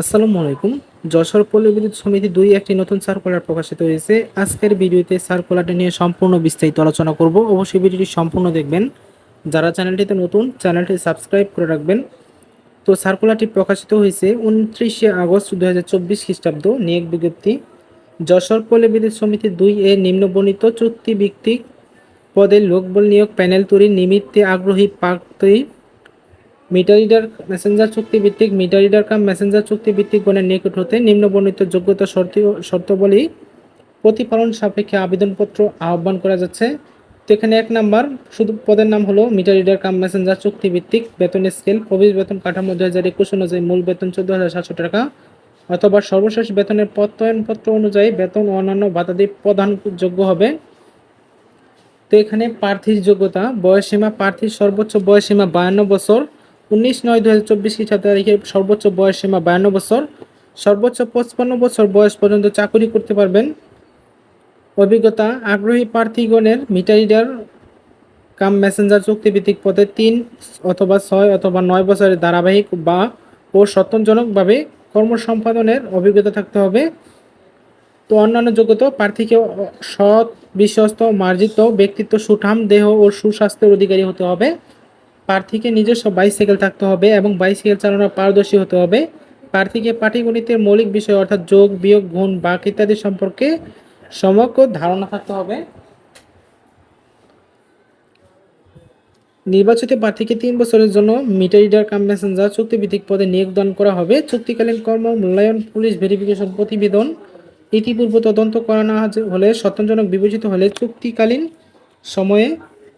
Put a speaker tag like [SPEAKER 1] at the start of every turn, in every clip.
[SPEAKER 1] আসসালামু আলাইকুম। যশোর পল্লী বিদ্যুৎ সমিতি দুই একটি নতুন সার্কুলার প্রকাশিত হয়েছে। আজকের ভিডিওতে সার্কুলারটি নিয়ে সম্পূর্ণ বিস্তারিত আলোচনা করব। অবশ্যই ভিডিওটি সম্পূর্ণ দেখবেন। যারা চ্যানেলটিতে নতুন, চ্যানেলটি সাবস্ক্রাইব করে রাখবেন। তো সার্কুলারটি প্রকাশিত হয়েছে উনত্রিশে আগস্ট দু হাজার চব্বিশ খ্রিস্টাব্দ, নিয়োগ বিজ্ঞপ্তি। যশোর পল্লী বিদ্যুৎ সমিতি দুই এ নিম্নবর্ণিত চুক্তি ভিত্তিক পদে লোকবল নিয়োগ প্যানেল তৈরির নিমিত্তে আগ্রহী প্রার্থী মিটার রিডার মেসেঞ্জার চুক্তি ভিত্তিক মিটার রিডার কাম মেসেঞ্জার চুক্তি ভিত্তিক গণের নিকট হতে নিম্নবর্ণিত যোগ্যতা শর্ত শর্তাবলী প্রতিফলন সাপেক্ষে আবেদনপত্র আহ্বান করা যাচ্ছে। তো এখানে এক নাম্বার, শুধু পদের নাম হলো মিটার রিডার কাম মেসেঞ্জার চুক্তি ভিত্তিক বেতনের স্কেল প্রবেশ বেতন কাঠামো দু হাজার একুশ অনুযায়ী মূল বেতন চোদ্দ হাজার সাতশো টাকা, অথবা সর্বশেষ বেতনের প্রত্যয়নপত্র অনুযায়ী বেতন ও অন্যান্য ভাতাদি প্রদানযোগ্য হবে। তো এখানে প্রার্থীর যোগ্যতা, বয়সসীমা, প্রার্থীর সর্বোচ্চ বয়সসীমা বায়ান্ন বছর উনিশ নয় দু হাজার চব্বিশ খ্রিস্টাব্দ তারিখে সর্বোচ্চ বয়সসীমা বায়ান্ন বছর। সর্বোচ্চ পঁচপান্ন বছর বয়স পর্যন্ত চাকুরি করতে পারবেন। অভিজ্ঞতা, আগ্রহী প্রার্থীগণের মিটার রিডার, কাম মেসেঞ্জার চুক্তিভিত্তিক পদে তিন অথবা ছয় অথবা নয় বছরের ধারাবাহিক বা ও সত্যজনকভাবে কর্ম সম্পাদনের অভিজ্ঞতা থাকতে হবে। তো অন্যান্য যোগ্যতা প্রার্থীকে সৎ, বিশ্বস্ত, মার্জিত ব্যক্তিত্ব, সুঠাম দেহ ও সুস্বাস্থ্যের অধিকারী হতে হবে। প্রার্থীকে নিজস্ব বাইসাইকেল থাকতে হবে এবং বাইসাইকেল চালানোর পারদর্শী হতে হবে। প্রার্থীকে পাটিগণিতের মৌলিক বিষয় অর্থাৎ যোগ, বিয়োগ, গুণ, বাক ইত্যাদি সম্পর্কে সমগ্র ধারণা থাকতে হবে। নির্বাচিত প্রার্থীকে তিন বছরের জন্য মিটার রিডার কাম মেসেঞ্জার চুক্তিভিত্তিক পদে নিয়োগদান করা হবে। চুক্তিকালীন কর্ম মূল্যায়ন, পুলিশ ভেরিফিকেশন প্রতিবেদন ইতিপূর্ব তদন্ত করা না হলে সত্যজনক বিবেচিত হলে চুক্তিকালীন সময়ে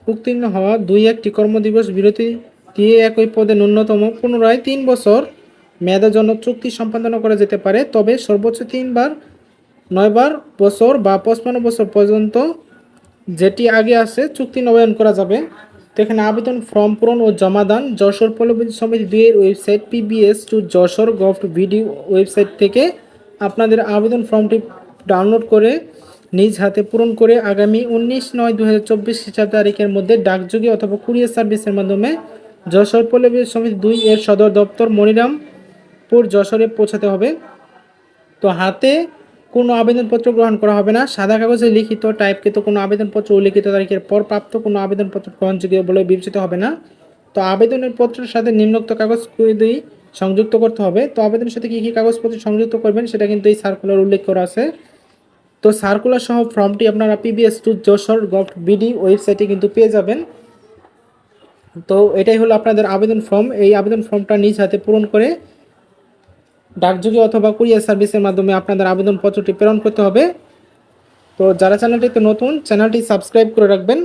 [SPEAKER 1] উত্তীর্ণ হওয়া দুই একটি কর্মদিবস বিরতি দিয়ে একই পদে ন্যূনতম পুনরায় তিন বছর জন্য চুক্তি সম্পাদনা করা যেতে পারে। তবে সর্বোচ্চ তিনবার, নয়বার বছর বা পঁচপান্ন বছর পর্যন্ত যেটি আগে আছে, চুক্তি নবায়ন করা যাবে। তো এখানে আবেদন ফর্ম পূরণ ও জমাদান যশোর পল্লবী সমিতি দুইয়ের website PBS two Jessore gov BD website থেকে আপনাদের আবেদন ফর্মটি ডাউনলোড করে নিজ হাতে পূরণ করে আগামী উনিশ নয় দু হাজার চব্বিশ তারিখের মধ্যে ডাকযোগে অথবা কুরিয়ার সার্ভিসের মাধ্যমে যশোর পল্লবী সমিতি দুই এর সদর দপ্তর মনিরামপুর যশোরে পৌঁছাতে হবে। তো হাতে কোনো আবেদনপত্র গ্রহণ করা হবে না। সাদা কাগজে লিখিত, টাইপকৃত কোনো আবেদনপত্র উল্লিখিত তারিখের পর প্রাপ্ত কোনো আবেদনপত্র গ্রহণযোগ্য বলে বিবেচিত হবে না। তো আবেদনের পত্রের সাথে নিম্নোক্ত কাগজ দুই সংযুক্ত করতে হবে। তো আবেদনের সাথে কী কী কাগজপত্র সংযুক্ত করবেন সেটা কিন্তু এই সার্কুলার উল্লেখ করা আছে। তো সার্কুলার সহ ফর্মটি আপনারা PBS two Jessore gov BD ওয়েবসাইটে কিন্তু পেয়ে যাবেন। তো এটাই হলো আপনাদের আবেদন ফর্ম এই আবেদন ফর্মটা নিজ হাতে পূরণ করে ডাকযোগে অথবা কুরিয়ার সার্ভিসের মাধ্যমে আপনাদের আবেদনপত্রটি প্রেরণ করতে হবে। তো যারা চ্যানেলটিতে নতুন, চ্যানেলটি সাবস্ক্রাইব করে রাখবেন।